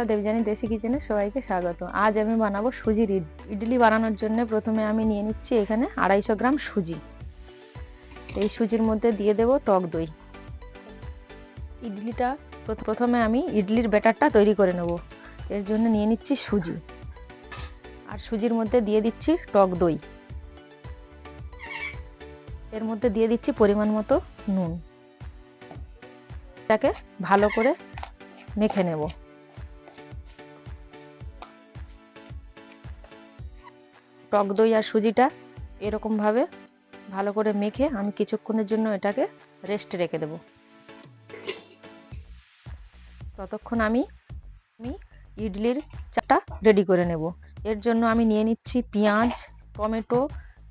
বন্ধুরা দেবজানি দেশি কিচেনে সবাইকে স্বাগত। আজ আমি বানাবো সুজির ইড- ইডলি বানানোর জন্য প্রথমে আমি নিয়ে নিচ্ছি এখানে আড়াইশো গ্রাম সুজি। এই সুজির মধ্যে দিয়ে দেব টক দই। ইডলিটা প্রথমে আমি ইডলির ব্যাটারটা তৈরি করে নেব। এর জন্য নিয়ে নিচ্ছি সুজি। আর সুজির মধ্যে দিয়ে দিচ্ছি টক দই। এর মধ্যে দিয়ে দিচ্ছি পরিমাণ মতো নুন। এটাকে ভালো করে মেখে নেব। টক দই আর সুজিটা এরকমভাবে ভালো করে মেখে আমি কিছুক্ষণের জন্য এটাকে রেস্টে রেখে দেব। ততক্ষণ আমি আমি ইডলির চাটা রেডি করে নেব। এর জন্য আমি নিয়ে নিচ্ছি পেঁয়াজ, টমেটো,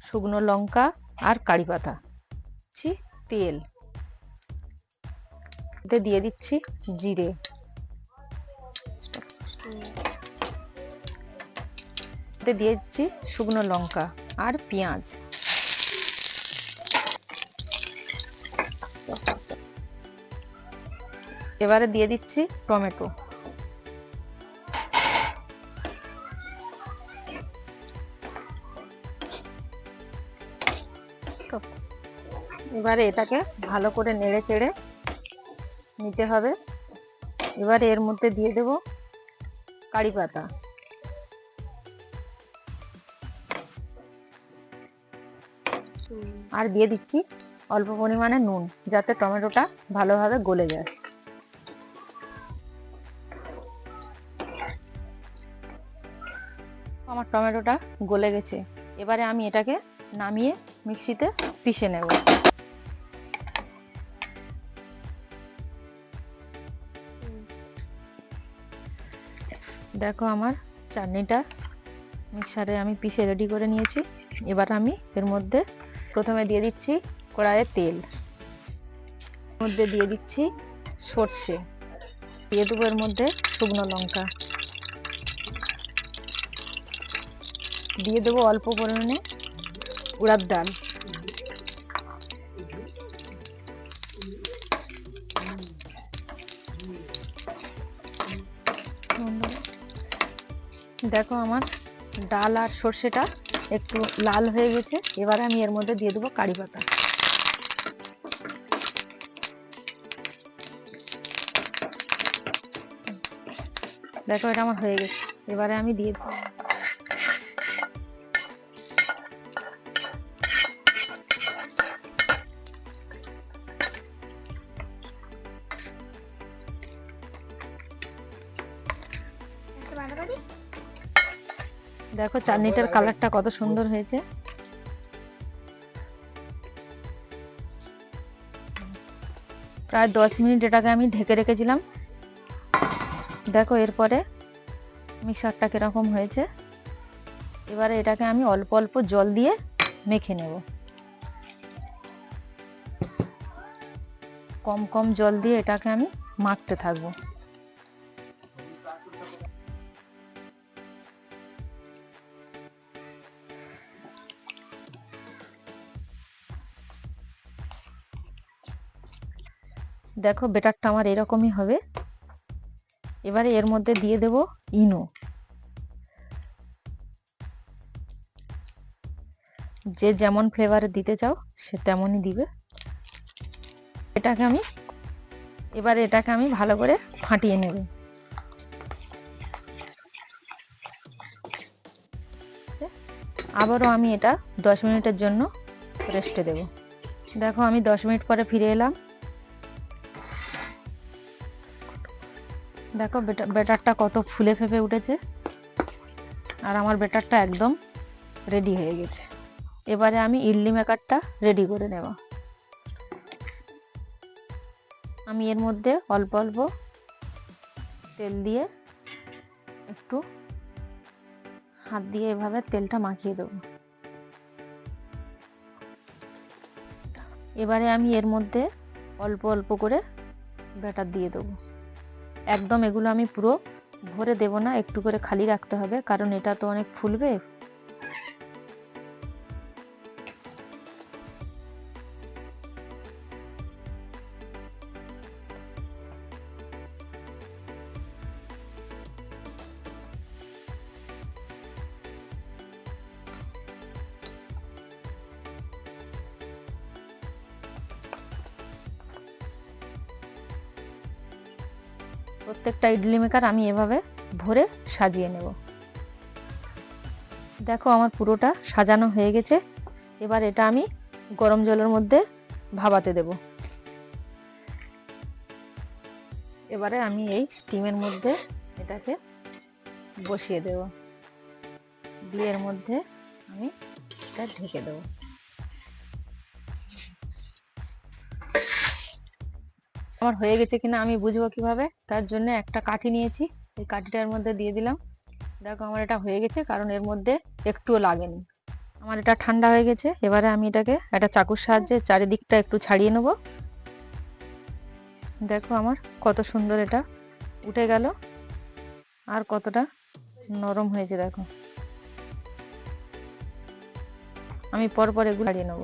শুকনো লঙ্কা আর কারি পাতা। তেল। এতে দিয়ে দিচ্ছি জিরে। দিয়ে দিচ্ছি শুকনো লঙ্কা আর পেঁয়াজ। এবারে দিয়ে দিচ্ছি টমেটো। এবারে এটাকে ভালো করে নেড়ে চেড়ে নিতে হবে। এবারে এর মধ্যে দিয়ে দেব কারি পাতা। আর দিয়ে দিচ্ছি অল্প পরিমাণে নুন যাতে টমেটোটা ভালোভাবে গলে যায়। আমার টমেটোটা গলে গেছে। এবারে আমি এটাকে নামিয়ে মিক্সিতে পিষে নেব। দেখো আমার চাটনিটা মিক্সারে আমি পিষে রেডি করে নিয়েছি। এবার আমি এর মধ্যে প্রথমে দিয়ে দিচ্ছি কড়াইয়ে তেল। মধ্যে দিয়ে দিচ্ছি সর্ষে। দিয়ে দেবো এর মধ্যে শুকনো লঙ্কা। দিয়ে দেবো অল্প পরিমাণে উড়ার ডাল। দেখো আমার ডাল আর সর্ষেটা একটু লাল হয়ে গেছে, এবার আমি এর মধ্যে দিয়ে দেবো কারি পাতা। দেখো এটা আমার হয়ে গেছে, এবারে আমি দিয়ে দেবো দেখো চাটনিটার কালারটা কত সুন্দর হয়েছে। প্রায় দশ মিনিট এটাকে আমি ঢেকে রেখেছিলাম। দেখো এরপরে মিক্সারটা কীরকম হয়েছে। এবারে এটাকে আমি অল্প অল্প জল দিয়ে মেখে নেব। কম কম জল দিয়ে এটাকে আমি মাখতে থাকব। দেখো বেটারটা আমার এরকমই হবে। এবারে এর মধ্যে দিয়ে দেব ইনো। যে যেমন ফ্লেভারে দিতে চাও, সে তেমনই দিবে। এটাকে আমি, এবারে এটাকে আমি ভালো করে ফাটিয়ে নেব। আবারও আমি এটা দশ মিনিটের জন্য রেস্টে দেব। দেখো আমি দশ মিনিট পরে ফিরে এলাম। দেখো ব্যাটারটা কত ফুলে ফেপে উঠেছে। আর আমার ব্যাটারটা একদম রেডি হয়ে গেছে। এবারে আমি ইডলি মেকারটা রেডি করে নেব। আমি এর মধ্যে অল্প অল্প তেল দিয়ে একটু হাত দিয়ে এভাবে তেলটা মাখিয়ে দেবো। এবারে আমি এর মধ্যে অল্প অল্প করে ব্যাটার দিয়ে দেবো। একদম এগুলো আমি পুরো ভরে দেব না, একটু করে খালি রাখতে হবে, কারণ এটা তো অনেক ফুলবে। প্রত্যেকটা ইডলি মেকার আমি এভাবে ভরে সাজিয়ে নেব। দেখো আমার পুরোটা সাজানো হয়ে গেছে। এবার এটা আমি গরম জলের মধ্যে ভাবাতে দেব। এবারে আমি এই স্টিমের মধ্যে এটাকে বসিয়ে দেব। দিয়ে মধ্যে আমি এটা ঢেকে দেবো। আমার হয়ে গেছে কিনা আমি বুঝব কীভাবে? তার জন্য একটা কাঠি নিয়েছি। এই কাঠিটার মধ্যে দিয়ে দিলাম। দেখো আমার এটা হয়ে গেছে, কারণ এর মধ্যে একটুও লাগেনি। আমার এটা ঠান্ডা হয়ে গেছে, এবারে আমি এটাকে একটা চাকুর সাহায্যে চারিদিকটা একটু ছাড়িয়ে নেব। দেখো আমার কত সুন্দর এটা উঠে গেল। আর কতটা নরম হয়েছে দেখো। আমি পরপর এগুলো ছাড়িয়ে নেব।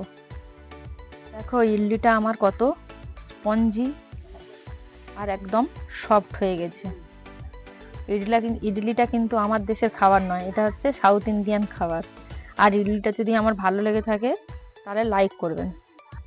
দেখো ইডলিটা আমার কত স্পঞ্জি। আর একদম সফট হয়ে গেছে। ইডলা কিন- ইডলিটা কিন্তু আমার দেশের খাবার নয়, এটা হচ্ছে সাউথ ইন্ডিয়ান খাবার। আর ইডলিটা যদি আমার ভালো লেগে থাকে, তাহলে লাইক করবেন।